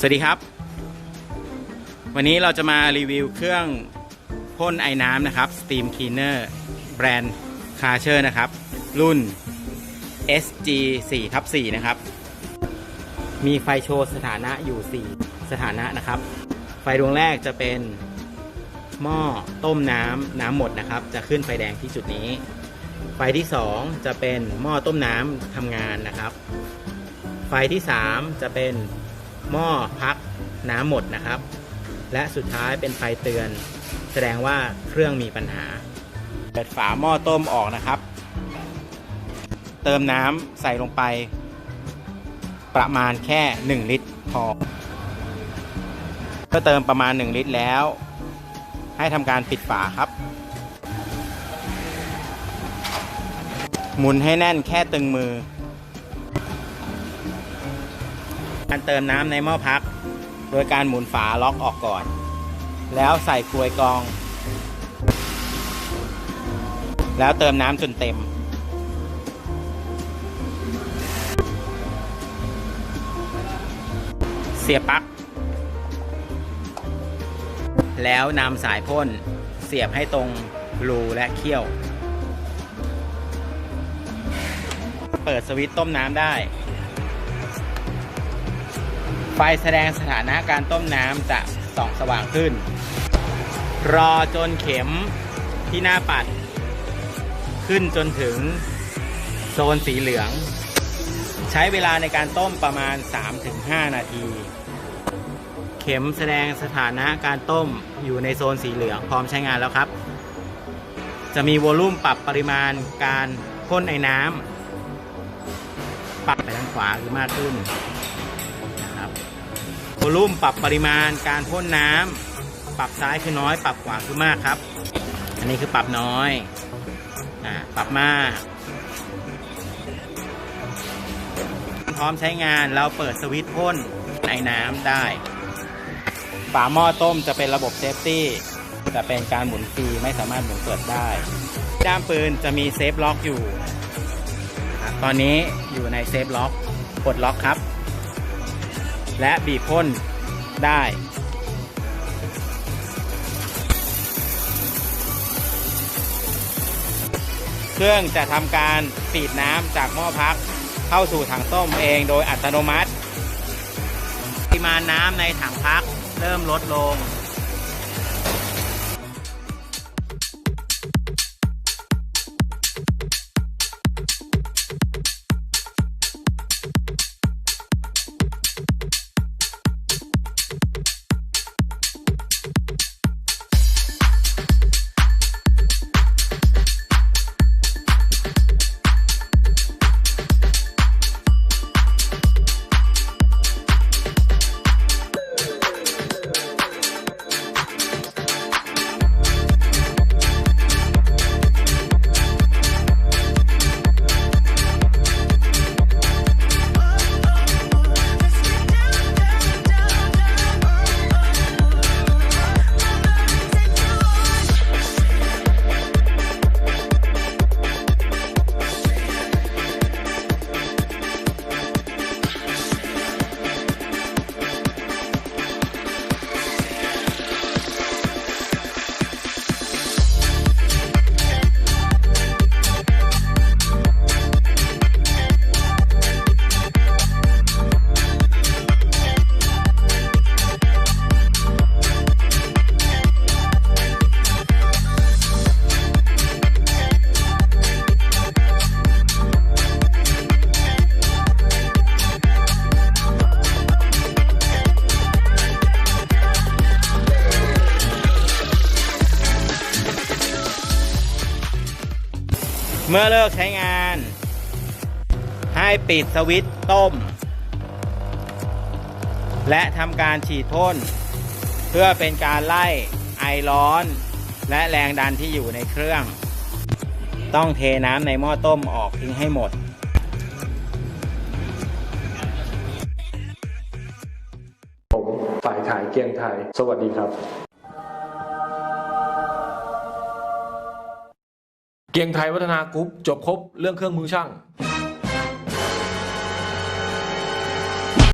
สวัสดีครับ วันนี้เราจะมารีวิวเครื่องพ่นไอ้น้ำนะครับ Steam Cleaner แบรนด์ k a r c h e r นะครับ รุ่น SG 4ทับ4นะครับ มีไฟโชว์สถานะอยู่ 4 สถานะนะครับ ไฟดวงแรกจะเป็นหม้อต้มน้ำน้ำหมดนะครับ จะขึ้นไฟแดงที่จุดนี้ ไฟที่ 2 จะเป็นหม้อต้มน้ำทำงานนะครับ ไฟที่ 3 จะเป็น หม้อพักน้ำหมดนะครับ และสุดท้ายเป็นไฟเตือน แสดงว่าเครื่องมีปัญหา เปิดฝาหม้อต้มออกนะครับ เติมน้ำใส่ลงไป ประมาณแค่ 1 ลิตรพอ ก็เติมประมาณ 1 ลิตรแล้ว ให้ทำการปิดฝาครับ หมุนให้แน่นแค่ตึงมือ การเติมน้ำในหม้อพัก โดยการหมุนฝาล็อกออกก่อน แล้วใส่กลวยกอง แล้วเติมน้ำจนเต็ม เสียบปลั๊กแล้วนำสายพ่นเสียบให้ตรงรูและเขี้ยว เปิดสวิตช์ต้มน้ำได้ ไฟแสดงสถานะการต้มน้ำจะส่องสว่างขึ้น รอจนเข็มที่หน้าปัด ขึ้นจนถึงโซนสีเหลือง ใช้เวลาในการต้มประมาณ 3-5 นาที เข็มแสดงสถานะการต้มอยู่ในโซนสีเหลืองพร้อมใช้งานแล้วครับ จะมีวอลลุ่มปรับปริมาณการพ่นไอ้น้ำปรับไปทางขวาคือมากขึ้น วอลลุ่มปรับปริมาณการพ่นน้ำปรับซ้ายคือน้อย ปรับขวาคือมากครับ อันนี้คือปรับน้อยอปรับมาก พร้อมใช้งานเราเปิดสวิตช์พ่นไอ้น้ำได้ ฝาหม้อต้มจะเป็นระบบเซฟตี้จะเป็นการหมุนฟรีไม่สามารถหมุนเปิดได้ ด้ามปืนจะมีเซฟล็อกอยู่ ตอนนี้อยู่ในเซฟล็อกกดล็อกครับ และบีบพ่นได้ เครื่องจะทำการปีดน้ำจากหม้อพักเข้าสู่ถังต้มเองโดยอัตโนมัติ ปริมาณน้ำในถังพักเริ่มลดลง เมื่อเลิกใช้งาน ให้ปิดสวิตช์ต้ม และทำการฉีดพ่น เพื่อเป็นการไล่ไอร้อน และแรงดันที่อยู่ในเครื่อง ต้องเทน้ำในหม้อต้มออกทิ้งให้หมดผมฝ่ายขายเกียงไทย สวัสดีครับ เกียงไทยวัฒนากรุ๊ปจบครบเรื่องเครื่องมือช่าง